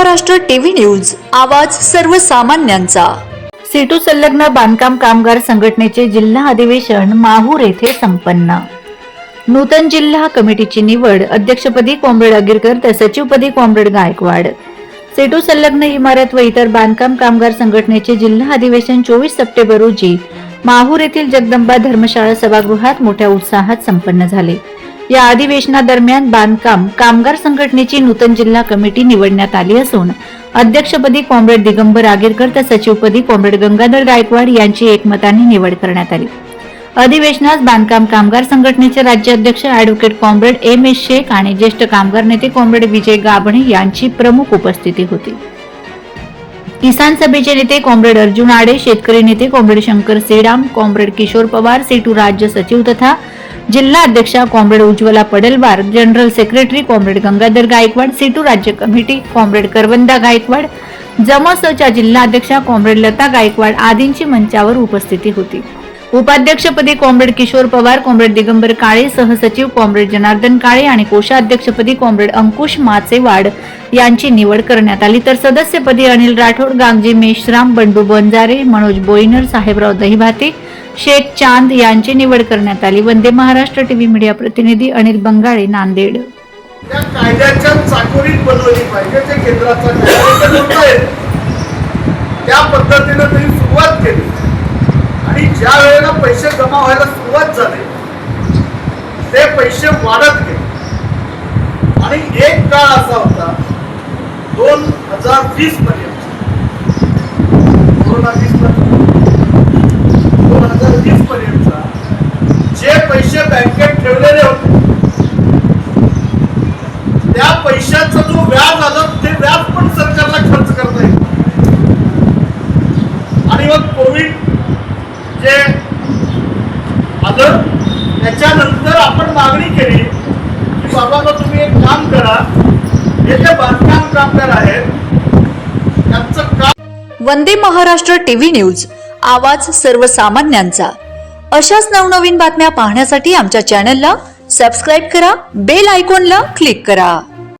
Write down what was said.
Maharashtra TV news आवाज सर्वसामान्यांचा. सेटू संलग्न बांधकाम कामगार संघटनेचे जिल्हा अधिवेशन माहूर येथे संपन्न. नूतन जिल्हा कमिटीची निवड अध्यक्षपदी कॉम्रेड अगिरकर तर सचिवपदी कॉम्रेड गायकवाड. सेटू संलग्न इमारत व इतर बांधकाम कामगार संघटनेचे जिल्हा अधिवेशन चोवीस सप्टेंबर रोजी माहूर येथील जगदंबा धर्मशाळा सभागृहात मोठ्या उत्साहात संपन्न झाले. या अधिवेशनादरम्यान बांधकाम कामगार संघटनेची नूतन जिल्हा कमिटी निवडण्यात आली असून अध्यक्षपदी कॉम्रेड दिगंबर आगेरकर तर सचिवपदी कॉम्रेड गंगाधर गायकवाड यांची एकमताने निवड करण्यात आली. अधिवेशनास बांधकाम कामगार संघटनेचे राज्याध्यक्ष advocate comrade M S Shaikh आणि ज्येष्ठ कामगार नेते कॉम्रेड विजय गाभणे यांची प्रमुख उपस्थिती होती. किसान सभेचे नेते कॉम्रेड अर्जुन आडे शेतकरी नेते comrade Shankar Sedam comrade Kishor Pawar CITU राज्य सचिव तथा जिल्हा अध्यक्षा comrade Ujjwala Padalwar general secretary comrade Gangadhar Gaikwad CITU राज्य कमिटी कॉम्रेड करवंदा गायकवाड जमसच्या जिल्हा अध्यक्षा कॉम्रेड लता गायकवाड आदींची मंचावर उपस्थिती होती. उपाध्यक्षपदी कॉम्रेड किशोर पवार कॉम्रेड दिगंबर काळे सहसचिव कॉम्रेड जनार्दन काळे आणि कोषाध्यक्षपदी कॉम्रेड अंकुश माचेवाड यांची निवड करण्यात आली. तर सदस्यपदी अनिल राठोड गांगजी मेश्राम बंडू बंजारे मनोज बोईनर साहेबराव दहिभाते शेख चांद यांची निवड करण्यात आली. वंदे महाराष्ट्र टीव्ही मीडिया प्रतिनिधी अनिल बंगाळे नांदेड. त्या कायद्याच्या चाकोरीत बनवली पाहिजे ते केंद्राचा त्या पद्धतीनं त्यांनी सुरुवात केली. आणि ज्या वेळेला पैसे जमा व्हायला सुरुवात झाली ते पैसे वाढत गेले. आणि एक काळ असा होता दोन हजार वीस पर्यंत. कोरोना वीस दोन हजार वीस पर्यंत. जे पैसे बँकेत ठेवलेले होते त्या पैशाचा जो व्याज आला ते व्याज म्हणजे जे आलं त्याच्यानंतर आपण मागणी केली की बाबा मग तुम्ही एक काम करा. हे जे बांधकाम कामगार आहेत त्यांचं काम वंदे महाराष्ट्र टीव्ही न्यूज आवाज सर्वसामान्यांचा. अशाच नवनवीन बातम्या पाहण्यासाठी आमच्या चॅनलला सबस्क्राईब करा बेल आयकॉनला क्लिक करा.